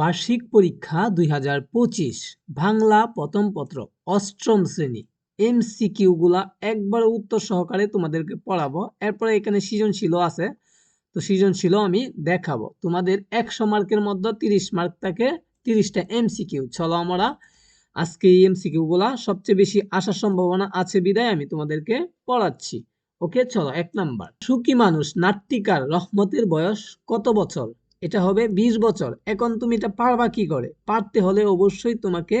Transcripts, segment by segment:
বার্ষিক পরীক্ষা দুই হাজার পঁচিশ, বাংলা প্রথম পত্র, অষ্টম শ্রেণি। এমসিকিউ গুলা একবার উত্তর সহকারে তোমাদেরকে পড়াবো। এরপরে এখানে সৃজনশীল আছে, তো সৃজনশীল আমি দেখাবো। তোমাদের একশো মার্কের মধ্যে তিরিশ মার্ক থাকে, তিরিশটা এম এমসিকিউ। চলো আমরা আজকে এই এমসিকিউ গুলা সবচেয়ে বেশি আসার সম্ভাবনা আছে বিদায় আমি তোমাদেরকে পড়াচ্ছি। ওকে, চলো, এক নাম্বার। সুখী মানুষ, নাট্যিকার রহমতের বয়স কত বছর? এটা হবে ২০ বছর। এখন তুমি এটা পারবা কি করে? পারতে হলে অবশ্যই তোমাকে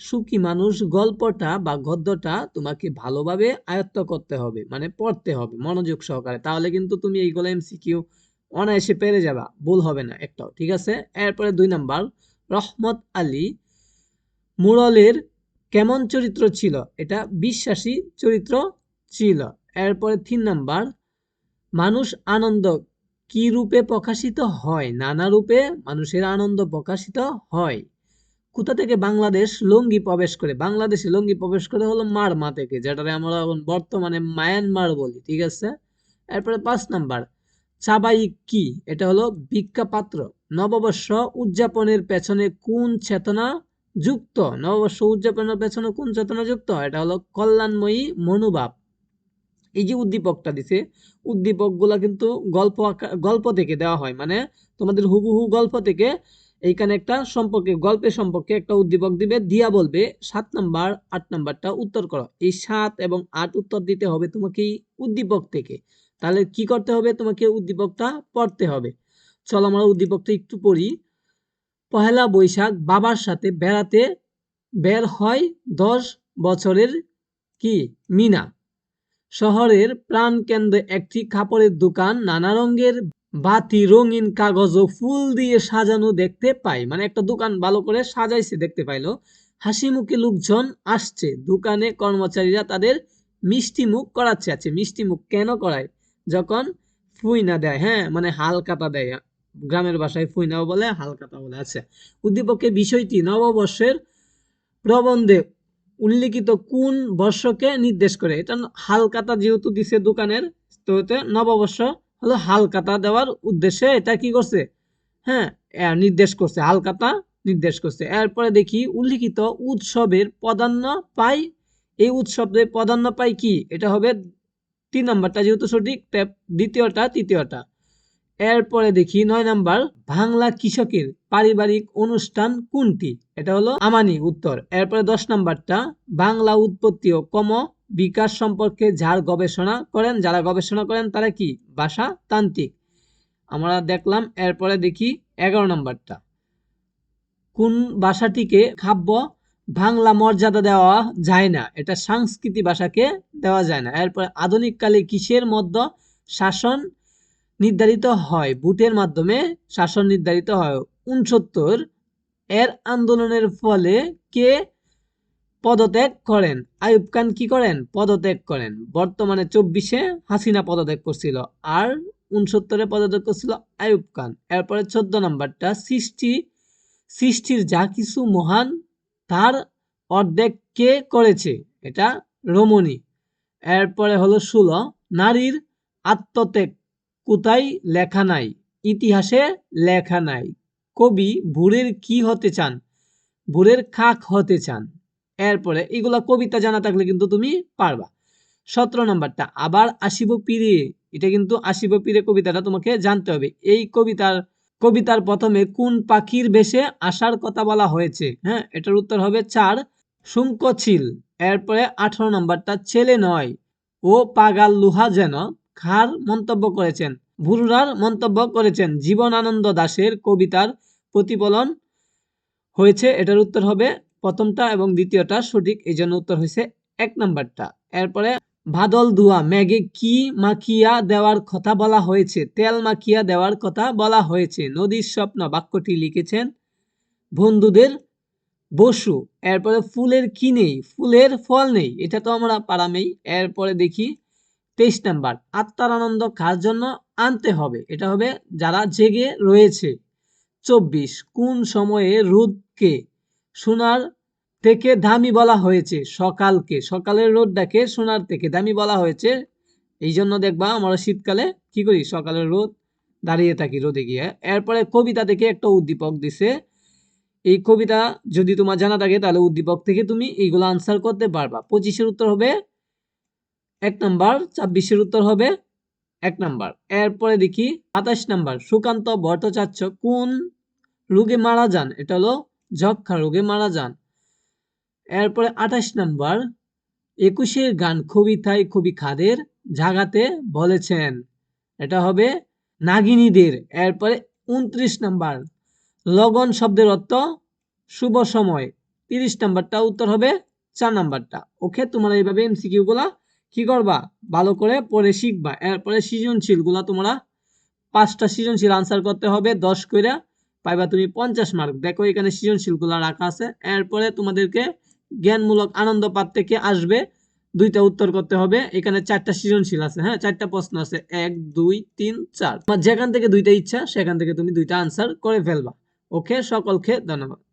সুখী মানুষ গল্পটা বা গদ্যটা তোমাকে ভালোভাবে আয়ত্ত করতে হবে মানে পড়তে হবে মনোযোগ সহকারে। তাহলে কিন্তু তুমি এইগুলো এমসিকিউ অনায়াসে পেরে যাবা, ভুল হবে না একটাও, ঠিক আছে? এরপরে দুই নাম্বার, রহমত আলী মুরলের কেমন চরিত্র ছিল? এটা বিশ্বাসী চরিত্র ছিল। এরপরে তিন নাম্বার, মানুষ আনন্দ কি রূপে প্রকাশিত হয়? নানা রূপে মানুষের আনন্দ প্রকাশিত হয়। কোথা থেকে? বাংলাদেশ লঙ্গি প্রবেশ করে। বাংলাদেশে লঙ্গি প্রবেশ করে হলো মারমা থেকে, যেটারে আমরা এখন বর্তমানে মায়ানমার বলি, ঠিক আছে? এরপরে পাঁচ নাম্বার, চাবাই কি? এটা হলো ভিক্ষা পাত্র নববর্ষ উদযাপনের পেছনে কোন চেতনা যুক্ত? নববর্ষ উদযাপনের পেছনে কোন চেতনা যুক্ত? এটা হলো কল্যাণময়ী মনোভাব। এই যে উদ্দীপকটা দিছে, উদ্দীপকগুলা কিন্তু গল্প গল্প থেকে দেওয়া হয়। মানে তোমাদের হুবহু গল্প থেকে এইখানে একটা সম্পর্কে, গল্পের সম্পর্কে একটা উদ্দীপক দিবে, দিয়া বলবে, সাত নাম্বার, আট নাম্বারটা উত্তর করো। এই সাত এবং আট উত্তর দিতে হবে তোমাকে উদ্দীপক থেকে। তাহলে কি করতে হবে? তোমাকে উদ্দীপকটা পড়তে হবে। চলো আমরা উদ্দীপকটা একটু পড়ি। পহেলা বৈশাখ, বাবার সাথে বেড়াতে বের হয় দশ বছরের কি? মিনা। শহরের প্রাণকেন্দ্রে একটি কাপড়ের দোকান, নানা রঙের বাতি, রঙিন কাগজ ও ফুল দিয়ে সাজানো দেখতে পাই। মানে একটা দোকান ভালো করে সাজাইছে দেখতে পাইলো। হাসি মুখে লোকজন আসছে। দোকানে কর্মচারীরা তাদের মিষ্টি মুখ করাচ্ছে। আছে মিষ্টি মুখ কেন করায়? যখন ফুইনা দেয় হ্যাঁ মানে হালকাতা দেয়। গ্রামের ভাষায় ফুইনাও বলে হালকাতা বলে। আছে উদ্দীপকের বিষয়টি নববর্ষের প্রবন্ধে উল্লিখিত কোন বর্ষকে নির্দেশ করে? এটা হালকাতা যেহেতু দিছে দোকানের, তো এটা নববর্ষ হলো হালকাতা দেওয়ার উদ্দেশ্যে এটা কি করছে? হ্যাঁ নির্দেশ করছে, হালকাতা নির্দেশ করছে। এরপরে দেখি উল্লিখিত উৎসবের প্রাধান্য পাই। এই উৎসবের প্রাধান্য পাই কি? এটা হবে তিন নম্বরটা যেহেতু সঠিক দ্বিতীয়টা, তৃতীয়টা। এরপরে দেখি নয় নাম্বার, বাংলা কৃষকের পারিবারিক অনুষ্ঠান কোনটি? এটা হলো আমানি উত্তর। এরপরে দশ নাম্বারটা, বাংলা উৎপত্তি ও কম বিকাশ সম্পর্কে যার গবেষণা করেন, যারা গবেষণা করেন তারা কি? ভাষা তান্ত্রিক। আমরা দেখলাম, এরপরে দেখি এগারো নাম্বারটা। কোন ভাষাটিকে খাব্য বাংলা মর্যাদা দেওয়া যায় না? এটা সাংস্কৃতিক ভাষাকে দেওয়া যায় না। এরপরে আধুনিক কালে কিসের মধ্যে শাসন নির্ধারিত হয়। ভোটের মাধ্যমে শাসন নির্ধারিত হয়। উনসত্তর এর আন্দোলনের ফলে কে পদত্যাগ করেন? আইয়ুব খান কি করেন? পদত্যাগ করেন। বর্তমানে চব্বিশে হাসিনা পদত্যাগ করছিল আর উনসত্তরে পদত্যাগ করছিল আইয়ুব খান। এরপরে চোদ্দ নম্বরটা, সৃষ্টি, সৃষ্টির যা কিছু মহান, তার অর্ধেক কে করেছে? এটা রমণী। এরপরে হলো ষোলো, নারীর আত্মত্যাগ। কোথায় লেখা নাই, ইতিহাসে লেখা নাই। কবি ভুরের কি হতে চান? ভুরের খাক হতে চান। এরপরে এগুলা কবিতা জানা থাকলে কিন্তু তুমি পারবা। সতেরো নাম্বারটা, আবার আসিব পীরে এটা কিন্তু আসিব পীরে কবিতাটা তোমাকে জানতে হবে। এই কবিতার কবিতার প্রথমে কোন পাখির বেশে আসার কথা বলা হয়েছে? হ্যাঁ এটার উত্তর হবে চার শুঙ্কছিল এরপরে আঠারো নাম্বারটা, ছেলে নয়। ও পাগাল লুহা যেন খার মন্তব্য করেছেন। ভুরুরার মন্তব্য করেছেন, জীবনানন্দ দাশের কবিতার প্রতিফলন হয়েছে, এটার উত্তর হবে প্রথমটা এবং দ্বিতীয়টা সঠিক, এই জন্য উত্তর হয়েছে এক নাম্বারটা। এরপরে বাদল ধোয়া মেঘে কি মাখিয়া দেওয়ার কথা বলা হয়েছে, তেল মাখিয়া দেওয়ার কথা বলা হয়েছে, নদীর স্বপ্ন বাক্যটি লিখেছেন বন্ধুদের বসু। এরপরে, ফুলের কি নেই, ফুলের ফল নেই, এটা তো আমরা পারামেই এরপরে দেখি তেইশ নাম্বার আত্মার আনন্দ কার জন্য আনতে হবে? এটা হবে যারা জেগে রয়েছে। চব্বিশ, কোন সময়ে রোদকে, সোনার থেকে দামি বলা হয়েছে? সকালকে, সকালের রোদটাকে সোনার থেকে দামি বলা হয়েছে। এই জন্য দেখবা আমরা শীতকালে কি করি? সকালের রোদ দাঁড়িয়ে থাকি রোদে গিয়ে। এরপরে কবিতা থেকে একটা উদ্দীপক দিছে। এই কবিতা যদি তোমার জানা থাকে তাহলে উদ্দীপক থেকে তুমি এইগুলো আনসার করতে পারবা। পঁচিশের উত্তর হবে এক নাম্বার, ছাব্বিশের উত্তর হবে এক নাম্বার। এরপরে দেখি, সাতাশ নাম্বার, সুকান্ত ভট্টাচার্য কোন রোগে মারা যান? এটা হলো যক্ষা রোগে মারা যান। এরপরে আঠাশ নাম্বার, একুশের গান খুবই কবিতায় কবি খাদের জাগাতে বলেছেন। এটা হবে নাগিনীদের। এরপরে উনত্রিশ নাম্বার, লগন শব্দের অর্থ শুভ সময়। তিরিশ নাম্বারটা উত্তর হবে চার নাম্বারটা। ওকে, তোমরা এইভাবে এমসিকিউ গুলা কি করবা? ভালো করে পড়ে শিখবা। এরপরে সৃজনশীলগুলা তোমরা পাঁচটা সৃজনশীল আনসার করতে হবে, দশ কইরা পাইবা তুমি পঞ্চাশ মার্ক দেখো এখানে সৃজনশীলগুলা রাখা আছে। এরপরে তোমাদেরকে জ্ঞানমূলক আনন্দ পাঠ থেকে আসবে, দুইটা উত্তর করতে হবে। এখানে চারটা সৃজনশীল আছে হ্যাঁ? চারটা প্রশ্ন আছে। এক, দুই, তিন, চার। তোমার যেখান থেকে দুইটা ইচ্ছা, সেখান থেকে তুমি দুইটা আনসার করে ফেলবা। ওকে সকলকে ধন্যবাদ।